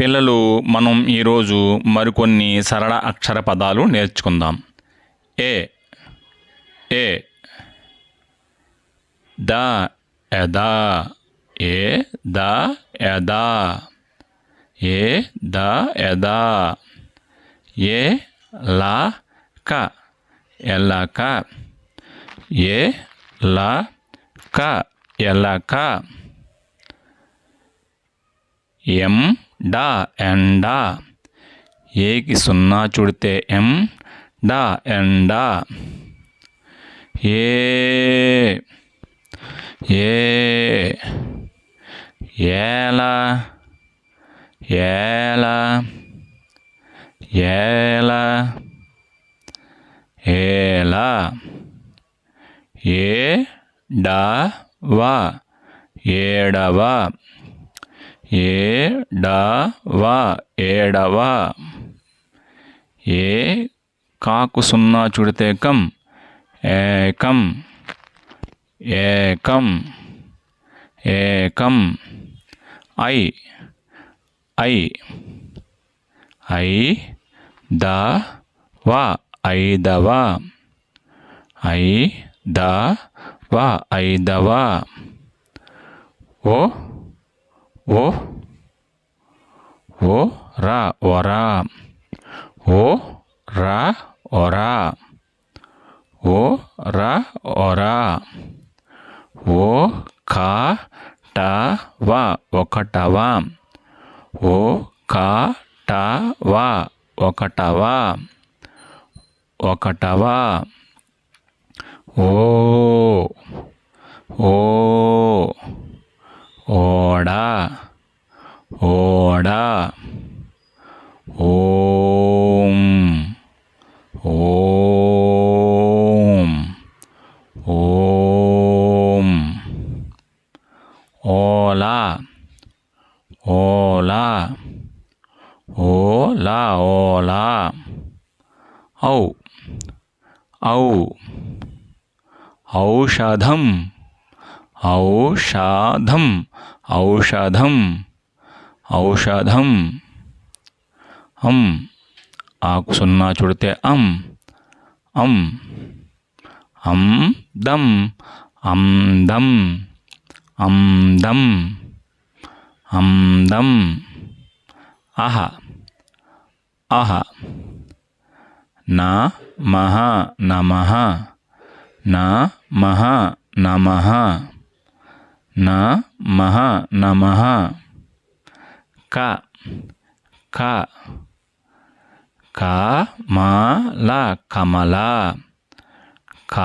పిల్లలు మనం ఈరోజు మరికొన్ని సరళ అక్షర పదాలు నేర్చుకుందాం. ఏ ఏ ద ఎదా ఏ ద ఎదా ఏ ద ఎదా ఏ లా క ఎలాక ఏ లా క ఎలాక ఎం డా ఎండా ఏకి సున్నా చుడితే ఎం? డా ఎండా ఏ. ఏ. ఏల. ఏలా. ఏలా. ఏల. ఏ. డా. వా. ఏడవ ఏడవ ఏడవ ఏ కాకు సున్నా చుడితే కం ఏకం ఏకం ఏకం ఐ ఐ ఐ ద వ ఐదవ ఐ ద వ ఐదవ ఓ ఓ ఓ రా ఒరా ఓ రా ఒరా ఓ రా ఒరా ఓ కా ట వ ఒకటవ ఓ కా ట వ ఒకటవ ఒకటవ ఓ ఓ ఓడ ఓడ ఓం ఓం ఓం. ఓలా ఓలా ఓలా ఓలా. ఔ ఔ ఔషధం. ఔషాధం ఔషధం ఔషధం. అం. ఆకు సున్నా చుడితే అం. అం. అం దం. అం దం. అం దం. అం దం. అహ. అహ. నా మహ నమ. నా మహ నమ. నా మహ నమః క క క మాల కమల క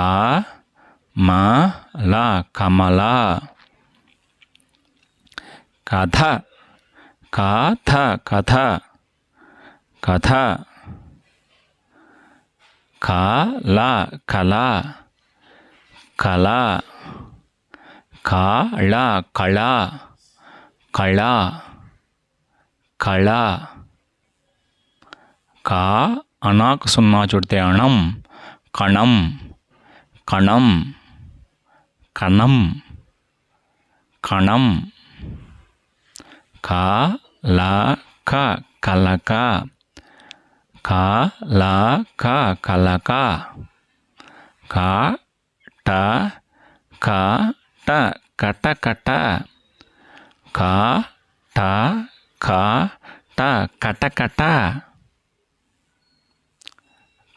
మాల కమల కథ కథ కథ కథ కళ కళ కళ కాళ కళ కళ కళ కా అనాకు సున్నా చుడితే అణం కణం కణం కణం కణం కా లా క కలక కా లా క కలక కా ట క ట కట కట కా ట కా ట కట కట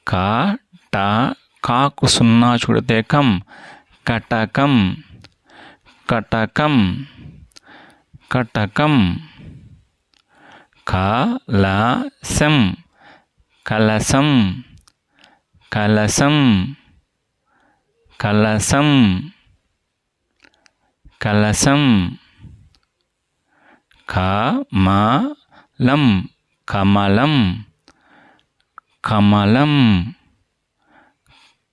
కా ట కాకు సున్నా చూడతేకం. కటకం కటకం కటకం. కలసం కలసం కలసం కలసం. కలసం. కమలం. కమలం. కమలం.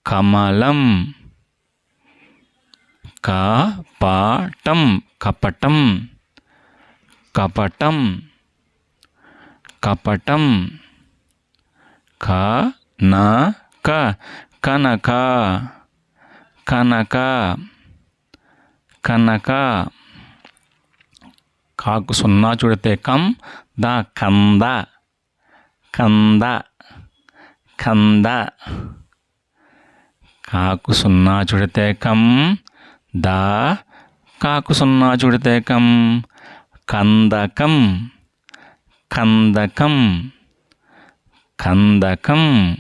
కమలం. కపటం. కపటం. కపటం. కపటం. కనక. కనక. కనక. కనక కాకు సున్నా చూడితే కం ద కంద. కంద. కంద. కాకు సున్నా చుడితే కం ద. కాకు సున్నా చుడితే కం కందకం. కందకం. కందకం.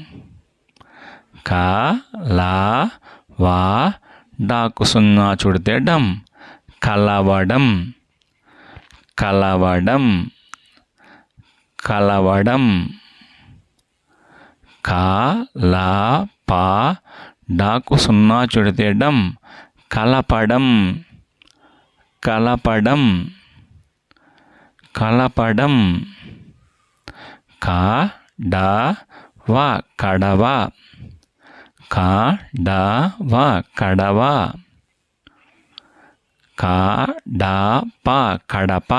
కా లా వా డాకు సున్నా చుడితే డం కలవడం కలవడం కలవడం కా లా పా డాకు సున్నా చుడితే డం కలపడం కలపడం కలపడం కా డా వా కడవ కడవ కడవ కడప కడప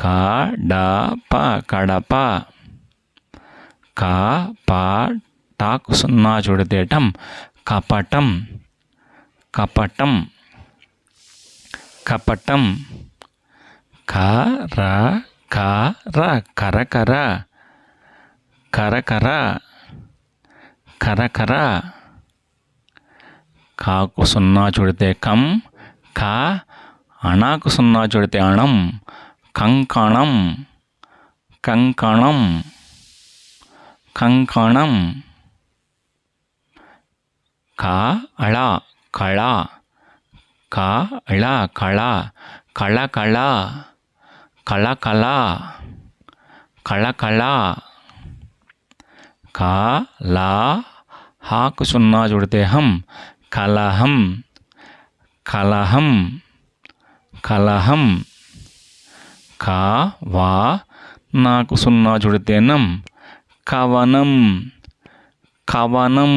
కడప కడప కప టాకు సున్నా చూడతేటం కపటం కపటం కపటం కర కర కరకర కరకర కరకర కాకు సున్నా చూడితే కం క అణాకు సున్నా చూడితే అణం కంకణం కంకణం కంకణం. కా అళ కళ కా అళ కళ కళ కళ కళ కళ కళ కళ. కా లా హాకు సున్నా చూడితే హం కలహం కలహం కలహం కా వా నాకు సున్నా చూడితే నం కవనం కవనం